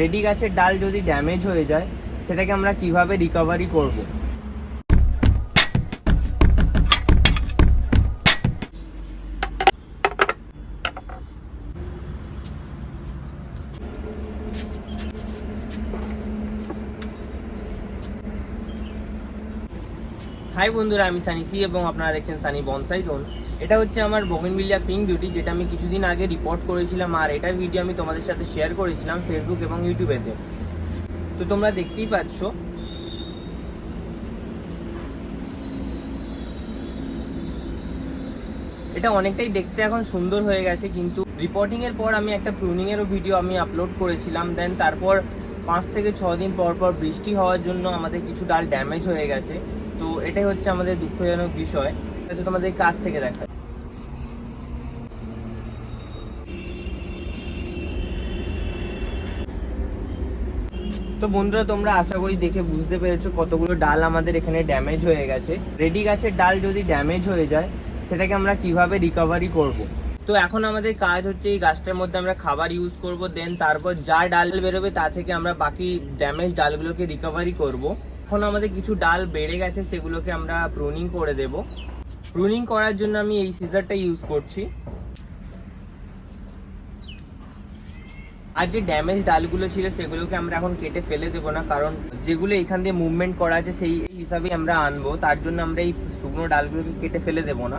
Ready গাছের ডাল যদি ড্যামেজ হয়ে যায়, সেটাকে আমরা কীভাবে রিকভারি করব? হাই বন্ধুরা, আমি সানি সি এবং আপনারা দেখছেন সানি বনসাই জোন। এটা হচ্ছে আমার বোগেনভিলিয়া পিঙ্ক বিউটি যেটা আমি কিছুদিন আগে রিপোর্ট করেছিলাম, আর এটার ভিডিও আমি তোমাদের সাথে শেয়ার করেছিলাম ফেসবুক এবং ইউটিউবেতে তো তোমরা দেখতেই পাচ্ছ। এটা অনেকটাই দেখতে এখন সুন্দর হয়ে গেছে, কিন্তু রিপোর্টিং এর পর আমি একটা প্রুনিং এরও ভিডিও আমি আপলোড করেছিলাম দেন তারপর পাঁচ থেকে ছ দিন পর পর বৃষ্টি হওয়ার জন্য আমাদের কিছু ডাল ড্যামেজ হয়ে গেছে। তো এটাই হচ্ছে আমাদের দুঃখজনক বিষয়। তোমাদের কাছ থেকে দেখা তো বন্ধুরা, তোমরা আশা করি দেখে বুঝতে পেরেছ কতগুলো ডাল আমাদের এখানে ড্যামেজ হয়ে গেছে রেডি গাছের ডাল যদি ড্যামেজ হয়ে যায়, সেটাকে আমরা কীভাবে রিকভারি করব। তো এখন আমাদের কাজ হচ্ছে এই গাছটার মধ্যে আমরা খাবার ইউজ করব দেন তারপর যা ডাল বেরোবে তা থেকে আমরা বাকি ড্যামেজ ডালগুলোকে রিকভারি করব। এখন আমাদের কিছু ডাল বেড়ে গেছে, সেগুলোকে আমরা প্রুনিং করে দেব প্রুনিং করার জন্য আমি এই সিজারটা ইউজ করছি। আর যে ড্যামেজ ডালগুলো ছিল সেগুলোকে আমরা এখন কেটে ফেলে দেবো না, কারণ যেগুলো এখান দিয়ে মুভমেন্ট করা আছে সেই হিসাবে আমরা আনব, তার জন্য আমরা এই শুকনো ডালগুলোকে কেটে ফেলে দেবো না।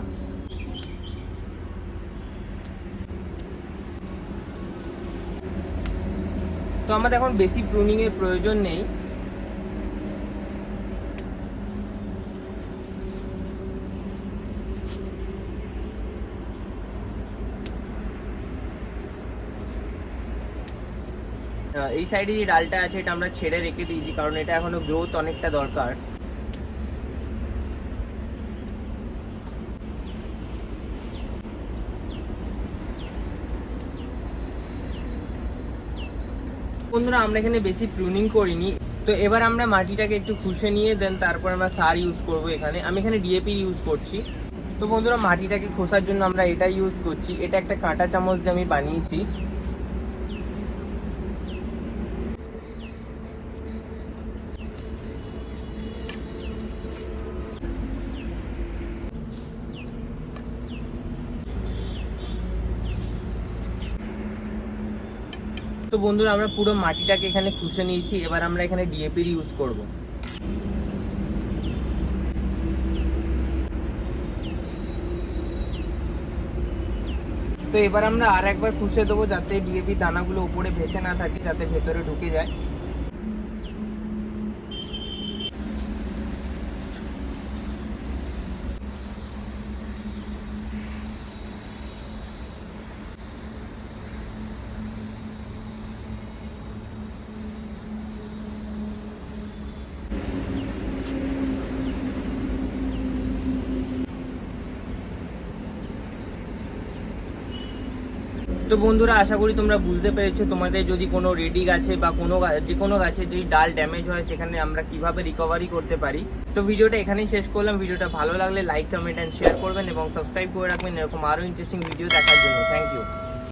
তো আমাদের এখন বেশি প্রুনিং এর প্রয়োজন নেই। এই সাইডে যে ডালটা আছে, এটা আমরা ছেড়ে রেখে দিয়েছি, কারণ এটা এখনও গ্রোথ অনেকটা দরকার। বন্ধুরা, আমরা এখানে বেশি প্রুনিং করিনি। তো এবার আমরা মাটিটাকে একটু খুশে নিয়ে দেন তারপর আমরা সার ইউজ করব এখানে। আমি এখানে ডিএপি ইউজ করছি। তো বন্ধুরা, মাটিটাকে খোসার জন্য আমরা এটা ইউজ করছি। এটা একটা কাঁটা চামচ দিয়ে আমি বানিয়েছি। তো বন্ধুরা, আমরা পুরো মাটিটাকে এখানে খুশে নিয়েছি। এবার আমরা এখানে ডিএপির ইউজ করব। তো এবার আমরা আর একবার খুশে দেবো যাতে ডিএপি দানাগুলো উপরে ভেসে না থাকে, যাতে ভেতরে ঢুকে যায়। তো বন্ধুরা, আশা করি তোমরা বুঝতে পেরেছ। তোমাদের যদি কোনো রেডি গাছে বা কোনো যে কোনো গাছে যদি ডাল ড্যামেজ হয়, সেখানে আমরা কীভাবে রিকভারি করতে পারি? তো ভিডিওটা এখানেই শেষ করলাম। ভিডিওটা ভালো লাগলে লাইক কমেন্ট অ্যান্ড শেয়ার করবেন এবং সাবস্ক্রাইব করে রাখবেন। এরকম আরও ইন্টারেস্টিং ভিডিও দেখার জন্য। Thank you